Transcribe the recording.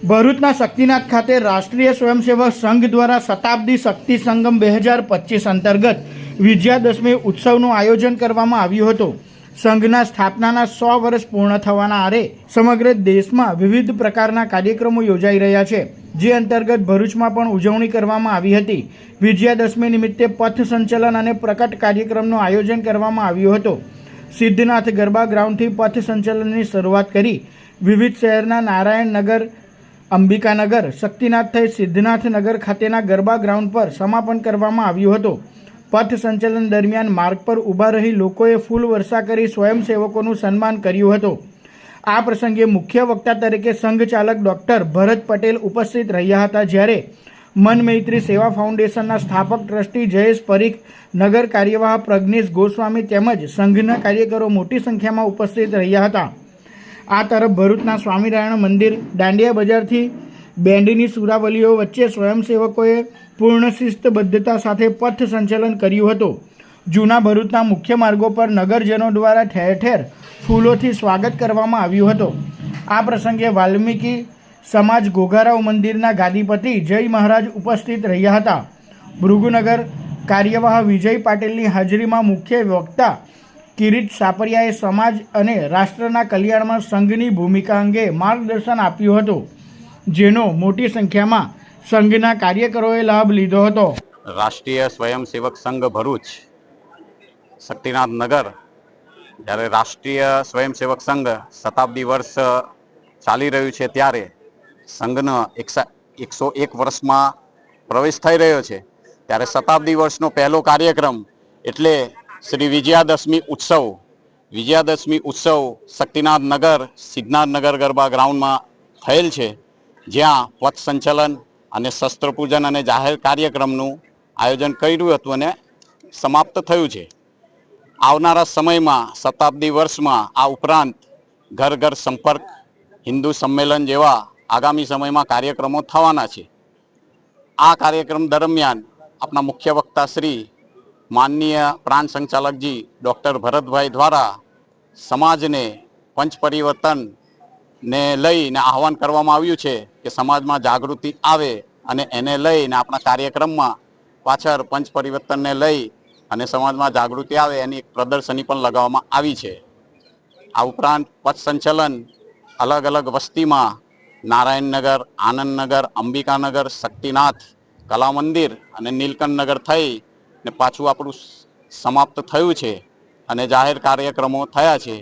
ભરૂચના શક્તિનાથ ખાતે રાષ્ટ્રીય સ્વયંસેવક સંઘ દ્વારા શતાબ્દી શક્તિ સંગમ બે હજાર પચીસ અંતર્ગત વિજયાદશમી ઉત્સવનું આયોજન કરવામાં આવ્યું હતું. સંઘના સ્થાપનાના સો વર્ષ પૂર્ણ થવાના આરે સમગ્ર દેશમાં વિવિધ પ્રકારના કાર્યક્રમો યોજાઈ રહ્યા છે. જે અંતર્ગત ભરૂચમાં પણ ઉજવણી કરવામાં આવી હતી. વિજયાદશમી નિમિત્તે પથ સંચલન અને પ્રકટ કાર્યક્રમનું આયોજન કરવામાં આવ્યું હતું. સિદ્ધનાથ ગરબા ગ્રાઉન્ડથી પથ સંચલનની શરૂઆત કરી વિવિધ શહેરના નારાયણનગર અંબિકાનગર, શક્તિનાથ થઈ સિદ્ધનાથ નગર ખાતેના ગરબા ગ્રાઉન્ડ પર સમાપન કરવામાં આવ્યું હતું. પથ સંચલન દરમિયાન માર્ગ પર ઊભા રહી લોકોએ ફૂલ વર્ષા કરી સ્વયંસેવકોનું સન્માન કર્યું હતું. આ પ્રસંગે મુખ્ય વક્તા તરીકે સંઘ ચાલક ડૉક્ટર ભરત પટેલ ઉપસ્થિત રહ્યા હતા, જ્યારે મન મૈત્રી સેવા ફાઉન્ડેશનના સ્થાપક ટ્રસ્ટી જયેશ પરીખ, નગર કાર્યવાહ પ્રજ્ઞેશ ગોસ્વામી તેમજ સંઘના કાર્યકરો મોટી સંખ્યામાં ઉપસ્થિત રહ્યા હતા. આ તરફ ભરૂચના સ્વામિનારાયણ મંદિર, દાંડિયા બજારથી બેન્ડની સુરાવલીઓ વચ્ચે સ્વયંસેવકોએ પૂર્ણ શિસ્તબદ્ધતા સાથે પથ સંચલન કર્યું હતું. જૂના ભરૂચના મુખ્ય માર્ગો પર નગરજનો દ્વારા ઠેર ઠેર ફૂલોથી સ્વાગત કરવામાં આવ્યું હતું. આ પ્રસંગે વાલ્મીકી સમાજ ઘોઘારાવ મંદિરના ગાદીપતિ જય મહારાજ ઉપસ્થિત રહ્યા હતા. ભૃગુનગર કાર્યવાહ વિજય પાટીલની હાજરીમાં મુખ્ય વક્તા કિરીટ સાપરિયાએ સમાજ અને રાષ્ટ્રના કલ્યાણમાં સંઘની ભૂમિકા અંગે માર્ગદર્શન આપ્યું હતું, જેનો મોટી સંખ્યામાં સંઘના કાર્યકરોએ લાભ લીધો હતો. રાષ્ટ્રીય સ્વયંસેવક સંઘ ભરૂચ, શક્તિનાથ નગર, જ્યારે રાષ્ટ્રીય સ્વયંસેવક સંઘ શતાબ્દી વર્ષ ચાલી રહ્યું છે ત્યારે સંઘનો એકસા એક વર્ષમાં પ્રવેશ થઈ રહ્યો છે. ત્યારે શતાબ્દી વર્ષનો પહેલો કાર્યક્રમ એટલે શ્રી વિજયાદશમી ઉત્સવ વિજયાદશમી ઉત્સવ શક્તિનાથ નગર, સિદ્ધનાથ નગર ગરબા ગ્રાઉન્ડમાં થયેલ છે. જ્યાં પથ સંચલન અને શસ્ત્ર પૂજન અને જાહેર કાર્યક્રમનું આયોજન કર્યું હતું અને સમાપ્ત થયું છે. આવનારા સમયમાં, શતાબ્દી વર્ષમાં આ ઉપરાંત ઘર ઘર સંપર્ક, હિન્દુ સંમેલન જેવા આગામી સમયમાં કાર્યક્રમો થવાના છે. આ કાર્યક્રમ દરમિયાન આપણા મુખ્ય વક્તા શ્રી માનનીય પ્રાંત સંચાલકજી ડૉક્ટર ભરતભાઈ દ્વારા સમાજને પંચ પરિવર્તન ને લઈને આહવાન કરવામાં આવ્યું છે કે સમાજમાં જાગૃતિ આવે અને એને લઈને આપણા કાર્યક્રમમાં પાછળ પંચ પરિવર્તનને લઈ અને સમાજમાં જાગૃતિ આવે એની એક પ્રદર્શની પણ લગાવવામાં આવી છે. આ ઉપરાંત પથ સંચલન અલગ અલગ વસ્તીમાં નારાયણનગર, આનંદનગર, અંબિકાનગર, શક્તિનાથ, કલા મંદિર અને નીલકંઠનગર થઈ ને પાછું આપણું સમાપ્ત થયું છે અને જાહેર કાર્યક્રમો થયા છે.